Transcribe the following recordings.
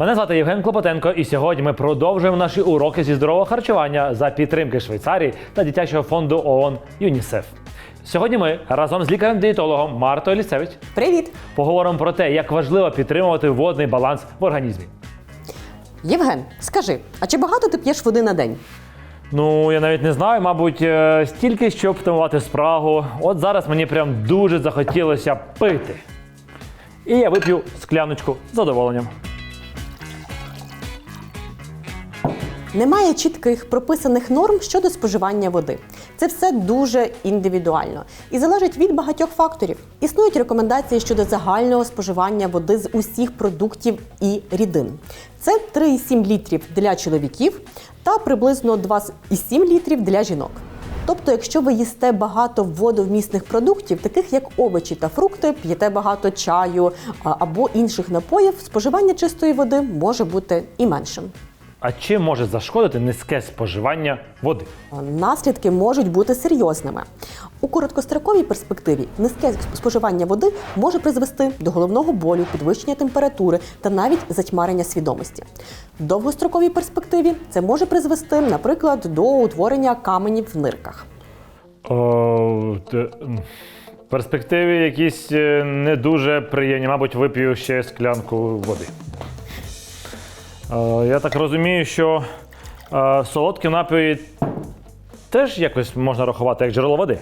Мене звати Євген Клопотенко, і сьогодні ми продовжуємо наші уроки зі здорового харчування за підтримки Швейцарії та дитячого фонду ООН ЮНІСЕФ. Сьогодні ми разом з лікарем-дієтологом Мартою Лісевич Привіт! поговоримо про те, як важливо підтримувати водний баланс в організмі. Євген, скажи, а чи багато ти п'єш води на день? Ну, я навіть не знаю, мабуть, е, стільки, щоб втамувати спрагу. От зараз мені прям дуже захотілося пити. І я вип'ю скляночку з задоволенням. Немає чітких прописаних норм щодо споживання води. Це все дуже індивідуально і залежить від багатьох факторів. Існують рекомендації щодо загального споживання води з усіх продуктів і рідин. Це 3,7 літрів для чоловіків та приблизно 2,7 літрів для жінок. Тобто, якщо ви їсте багато водовмісних продуктів, таких як овочі та фрукти, п'єте багато чаю або інших напоїв, споживання чистої води може бути і меншим. А чим може зашкодити низьке споживання води? Наслідки можуть бути серйозними. У короткостроковій перспективі низьке споживання води може призвести до головного болю, підвищення температури та навіть затьмарення свідомості. В довгостроковій перспективі це може призвести, наприклад, до утворення каменів в нирках. О, те, в перспективі якісь е, не дуже приємні, мабуть, вип'ю ще склянку води. Е, Я так розумію, що е, солодкі напої теж якось можна рахувати як джерело води.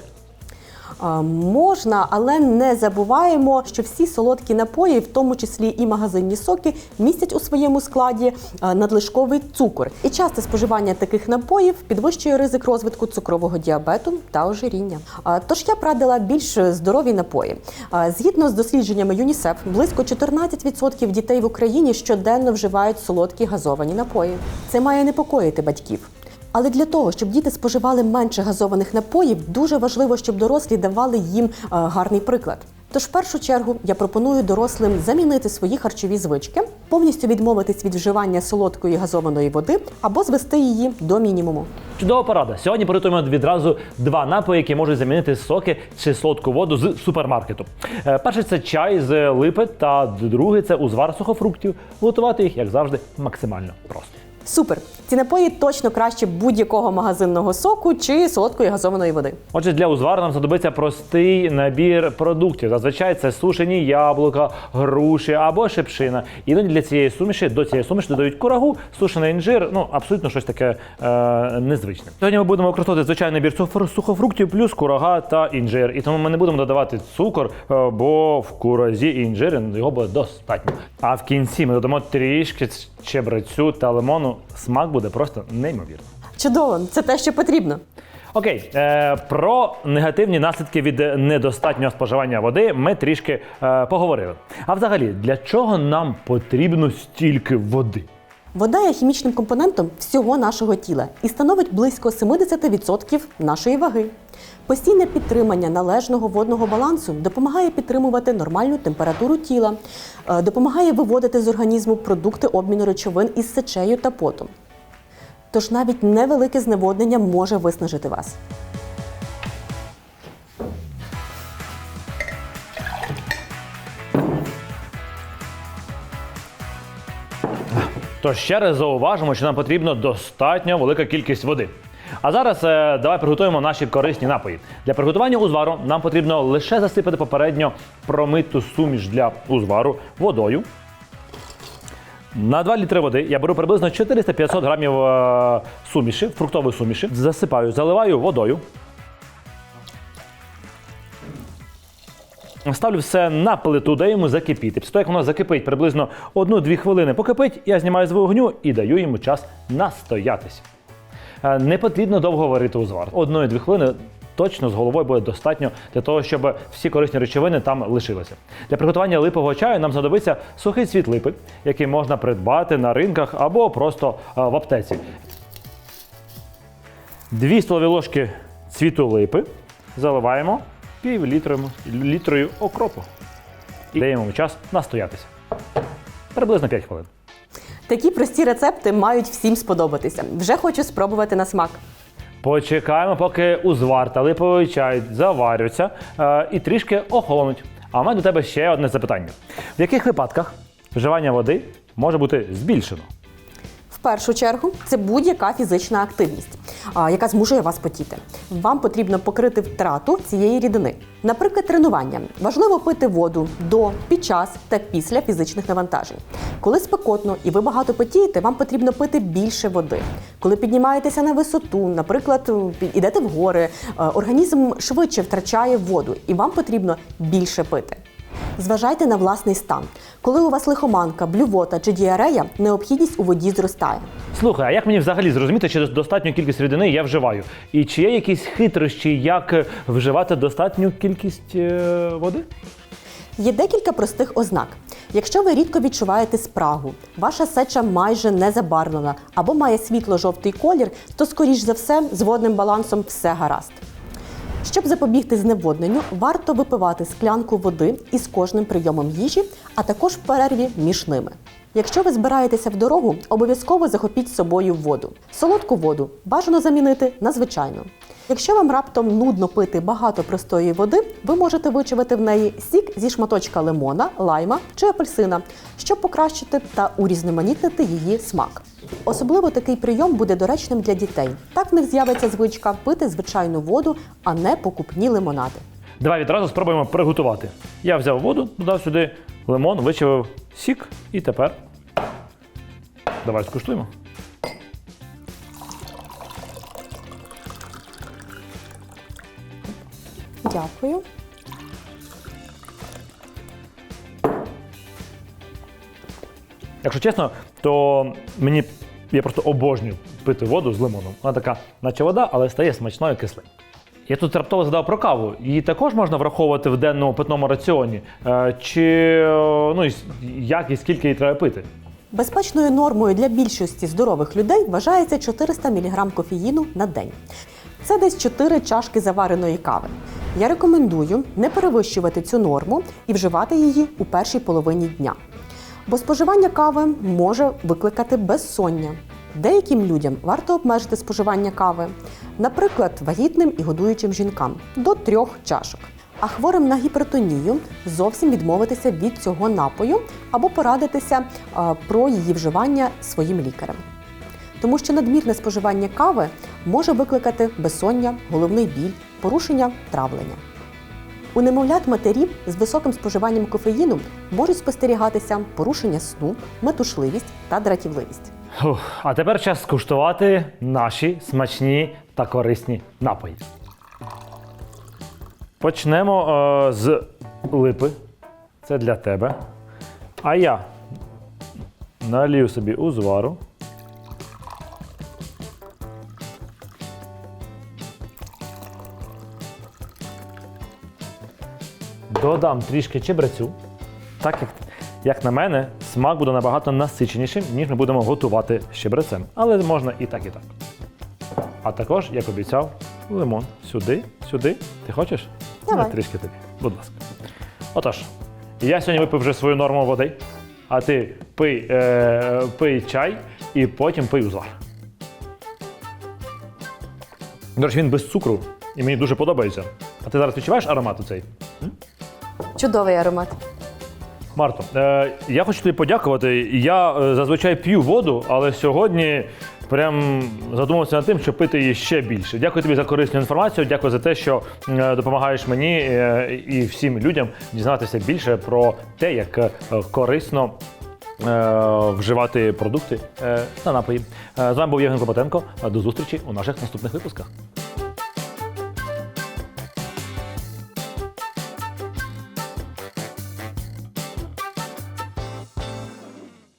Можна, але не забуваємо, що всі солодкі напої, в тому числі і магазинні соки, містять у своєму складі надлишковий цукор. І часте споживання таких напоїв підвищує ризик розвитку цукрового діабету та ожиріння. Тож я б радила більш здорові напої. Згідно з дослідженнями ЮНІСЕФ, близько 14% дітей в Україні щоденно вживають солодкі газовані напої. Це має непокоїти батьків. Але для того, щоб діти споживали менше газованих напоїв, дуже важливо, щоб дорослі давали їм е, гарний приклад. Тож, в першу чергу, я пропоную дорослим замінити свої харчові звички, повністю відмовитись від вживання солодкої газованої води або звести її до мінімуму. Чудова порада. Сьогодні приготуємо відразу два напої, які можуть замінити соки чи солодку воду з супермаркету. Е, Перший це чай з липи, та другий це узвар сухофруктів. Готувати їх, як завжди, максимально просто. Супер! Ці напої точно краще будь-якого магазинного соку чи солодкої газованої води. Отже, для узвару нам знадобиться простий набір продуктів. Зазвичай це сушені яблука, груші або шипшина. Іноді для цієї суміші до цієї суміші додають курагу, сушений інжир, ну абсолютно щось таке е, незвичне. Сьогодні ми будемо використовувати звичайний набір сухофруктів плюс курага та інжир. І тому ми не будемо додавати цукор, е, бо в куразі і інжирі його буде достатньо. А в кінці ми додамо трішки чебрецю та лимону. Смак буде просто неймовірно. Чудово, це те, що потрібно. Окей, е, про негативні наслідки від недостатнього споживання води ми трішки е, поговорили. А взагалі, для чого нам потрібно стільки води? Вода є хімічним компонентом всього нашого тіла і становить близько 70% нашої ваги. Постійне підтримання належного водного балансу допомагає підтримувати нормальну температуру тіла, е, допомагає виводити з організму продукти обміну речовин із сечею та потом. Тож навіть невелике зневоднення може виснажити вас. Тож ще раз зауважимо, що нам потрібно достатньо велика кількість води. А зараз е, давай приготуємо наші корисні напої. Для приготування узвару нам потрібно лише засипати попередньо промиту суміш для узвару водою. На 2 літри води я беру приблизно 400-500 грамів е, суміші, фруктової суміші, засипаю, заливаю водою. Ставлю все на плиту, даю йому закипіти. Після того, як воно закипить приблизно 1-2 хвилини покипить, я знімаю з вогню і даю йому час настоятися. Е, Не потрібно довго варити узвар. Одної-дві хвилини точно з головою буде достатньо для того, щоб всі корисні речовини там лишилися. Для приготування липового чаю нам знадобиться сухий цвіт липи, який можна придбати на ринках або просто е, в аптеці. Дві столові ложки цвіту липи заливаємо пів літрою, окропу. І даємо час настоятися. Приблизно 5 хвилин. Такі прості рецепти мають всім сподобатися. Вже хочу спробувати на смак. Почекаємо, поки узвар та липовий чай заварються е, і трішки охолонуть. А в мене до тебе ще одне запитання: в яких випадках вживання води може бути збільшено? Першу чергу це будь-яка фізична активність, яка змушує вас потіти. Вам потрібно покрити втрату цієї рідини. Наприклад, тренування. Важливо пити воду до, під час та після фізичних навантажень. Коли спекотно і ви багато потієте, вам потрібно пити більше води. Коли піднімаєтеся на висоту, наприклад, ідете в гори, організм швидше втрачає воду, і вам потрібно більше пити. Зважайте на власний стан. Коли у вас лихоманка, блювота чи діарея, необхідність у воді зростає. Слухай, а як мені взагалі зрозуміти, чи достатню кількість рідини я вживаю? І чи є якісь хитрощі, як вживати достатню кількість е, води? Є декілька простих ознак. Якщо ви рідко відчуваєте спрагу, ваша сеча майже не забарвлена або має світло-жовтий колір, то, скоріш за все, з водним балансом все гаразд. Щоб запобігти зневодненню, варто випивати склянку води із кожним прийомом їжі, а також в перерві між ними. Якщо ви збираєтеся в дорогу, обов'язково захопіть з собою воду. Солодку воду бажано замінити на звичайну. Якщо вам раптом нудно пити багато простої води, ви можете вичавити в неї сік зі шматочка лимона, лайма чи апельсина, щоб покращити та урізноманітнити її смак. Особливо такий прийом буде доречним для дітей. Так в них з'явиться звичка пити звичайну воду, а не покупні лимонади. Давай відразу спробуємо приготувати. Я взяв воду, додав сюди лимон, вичавив сік і тепер. Давай скуштуємо. Дякую. Якщо чесно, то мені я просто обожнюю пити воду з лимоном. Вона така, наче вода, але стає смачною кислою. Я тут раптово згадав про каву. Її також можна враховувати в денному питному раціоні. Е, Чи е, ну, як і скільки її треба пити? Безпечною нормою для більшості здорових людей вважається 400 мг кофеїну на день. Це десь 4 чашки завареної кави. Я рекомендую не перевищувати цю норму і вживати її у першій половині дня. Бо споживання кави може викликати безсоння. Деяким людям варто обмежити споживання кави, наприклад, вагітним і годуючим жінкам до трьох чашок. А хворим на гіпертонію зовсім відмовитися від цього напою або порадитися про її вживання своїм лікарем. Тому що надмірне споживання кави може викликати безсоння, головний біль, порушення травлення. У немовлят матерів з високим споживанням кофеїну можуть спостерігатися порушення сну, метушливість та дратівливість. Фух, а тепер час скуштувати наші смачні та корисні напої. Почнемо е, з липи. Це для тебе. А я налію собі узвару. Додам трішки чебрецю. Так як, як на мене, смак буде набагато насиченішим, ніж ми будемо готувати з чебрецем. Але можна і так, і так. А також, як обіцяв, лимон сюди, сюди. Ти хочеш? Давай. Ну, трішки тобі, будь ласка. Отож, я сьогодні випив вже свою норму води, а ти пий, е, пий чай і потім пий узвар. До речі, він без цукру і мені дуже подобається. А ти зараз відчуваєш аромат у цей? Чудовий аромат. Марто, е, я хочу тобі подякувати. Я е, зазвичай п'ю воду, але сьогодні прям задумався над тим, щоб пити її ще більше. Дякую тобі за корисну інформацію. Дякую за те, що е, допомагаєш мені е, і всім людям дізнатися більше про те, як е, корисно. е, Вживати продукти е, та напої. Е, З вами був Євген Клопотенко. До зустрічі у наших наступних випусках.